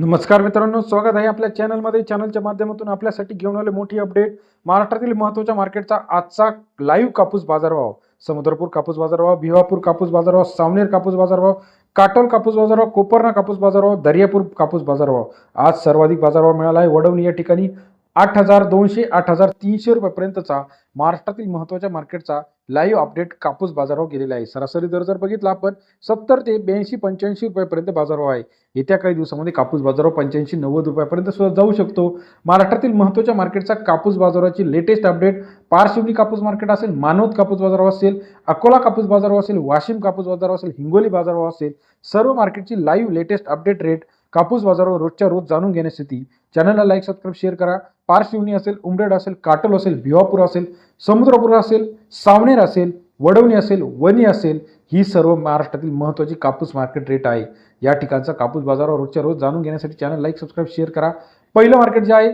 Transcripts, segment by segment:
नमस्कार मित्रांनो स्वागत आहे आपल्या चॅनलमध्ये. चॅनलच्या माध्यमातून आपल्यासाठी घेऊन आले मोठी अपडेट महाराष्ट्रातील महत्त्वाच्या मार्केटचा आजचा लाईव्ह कापूस बाजारभाव. समुद्रपूर कापूस बाजारभाव भिवापूर कापूस बाजारभाव सावनेर कापूस बाजारभाव काटोल कापूस बाजारभाव कोपरना कापूस बाजारभाव दर्यापूर कापूस बाजारभाव. आज सर्वाधिक बाजारभाव मिळाला आहे. वडवणी या ठिकाणी आठ हजार दोनशे आठ हजार तीनशे रुपयापर्यंतचा महाराष्ट्रातील महत्त्वाच्या मार्केटचा लाईव्ह अपडेट कापूस बाजारभाव गेलेला आहे. सरासरी दर जर बघितला आपण सत्तर ते ब्याऐंशी पंच्याऐंशी रुपयापर्यंत बाजारभाव आहे. येत्या काही दिवसामध्ये कापूस बाजारावर पंच्याऐंशी नव्वद रुपयापर्यंत सुद्धा जाऊ शकतो. महाराष्ट्रातील महत्त्वाच्या मार्केटचा कापूस बाजाराची लेटेस्ट अपडेट पारशिवनी कापूस मार्केट असेल मानवत कापूस बाजार असेल अकोला कापूस बाजारावर असेल वाशिम कापूस बाजार असेल हिंगोली बाजारावर असेल सर्व मार्केटची लाईव्ह लेटेस्ट अपडेट रेट कापूस बाजारावर रोजच्या रोज जाणून घेण्यासाठी चॅनलला लाईक सबस्क्राईब शेअर करा. पारशिवनी असेल उमरेड असेल काटोल असेल भिवापूर असेल समुद्रपूर असेल सावनेर असेल वडवणी असेल वणी असेल ही सर्व महाराष्ट्रातील महत्त्वाची कापूस मार्केट रेट आहे. या ठिकाणचा कापूस बाजारावर रोजच्या रोज जाणून घेण्यासाठी चॅनल लाईक सबस्क्राईब शेअर करा. पहिलं मार्केट जे आहे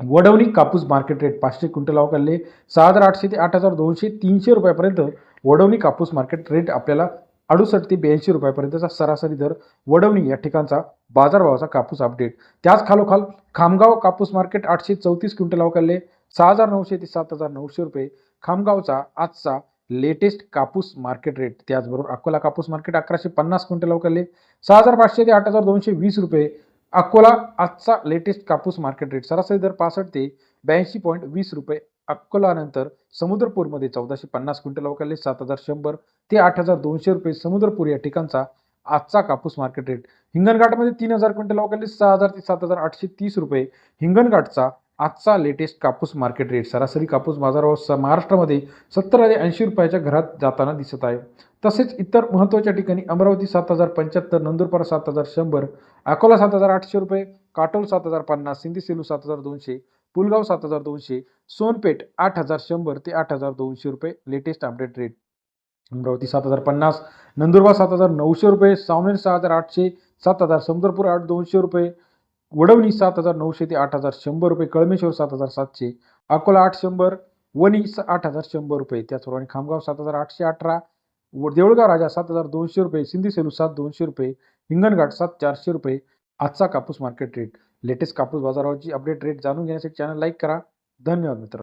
वडवणी कापूस मार्केट रेट पाचशे क्विंटल अवकालले सहा हजार आठशे ते आठ हजार दोनशे तीनशे रुपयापर्यंत वडवणी कापूस मार्केट रेट आपल्याला अडुसष्ट ते ब्याऐंशी रुपयापर्यंतचा सरासरी दर वडवणी या ठिकाणचा बाजारभावाचा कापूस अपडेट. त्याच खालोखाल खामगाव कापूस मार्केट आठशे चौतीस क्विंटल अवकालले सहा हजार नऊशे ते सात हजार नऊशे रुपये. खामगावचा आजचा लेटेस्ट कापूस मार्केट रेट त्याचबरोबर अकोला कापूस मार्केट अकराशे पन्नास क्विंटल अवकालले सहा हजार पाचशे ते आठ हजार दोनशे वीस रुपये. अकोला आजचा लेटेस्ट कापूस मार्केट रेट सरासरी दर पासष्ट ते ब्याऐंशी पॉईंट वीस रुपये. अकोलानंतर समुद्रपूरमध्ये चौदाशे पन्नास क्विंटल अवकालले सात हजार शंभर ते आठ हजार दोनशे रुपये समुद्रपूर या ठिकाणचा आजचा कापूस मार्केट रेट हिंगणघाटमध्ये तीन हजार क्विंटल अवकालले सहा हजार ते सात हजार आठशे तीस रुपये. हिंगणघाटचा आजचा लेटेस्ट कापूस मार्केट रेट सरासरी कापूस बाजारावर महाराष्ट्रामध्ये सत्तर ते ऐंशी रुपयाच्या घरात जाताना दिसत आहे. तसेच इतर महत्त्वाच्या ठिकाणी अमरावती सात हजार पंच्याहत्तर नंदुरबार सात हजार शंभर अकोला सात हजार आठशे रुपये काटोल सात हजार पन्नास सिंधी सेलू सात हजार दोनशे पुलगाव सात हजार दोनशे सोनपेठ आठ हजार शंभर ते आठ हजार दोनशे रुपये लेटेस्ट अपडेट रेट अमरावती सात हजार पन्नास नंदुरबार सात हजार नऊशे रुपये सावनेर सहा हजार आठशे सात हजार समुद्रपूर आठ दोनशे रुपये वडवणी सात हजार नऊशे ते आठ हजार शंभर रुपये कळमेश्वर सात हजार सातशे अकोला आठ शंभर वणी आठ हजार शंभर रुपये. त्याचप्रमाणे खामगाव सात हजार आठशे अठरा व देऊळगाव राजा सात हजार दोनशे रुपये सिंधी सेलू सात दोनशे रुपये हिंगणघाट सात चारशे रुपये आजचा कापूस मार्केट रेट लेटेस्ट कापूस बाजारावरची अपडेट रेट जाणून घेण्यासाठी चॅनल लाईक करा. धन्यवाद मित्र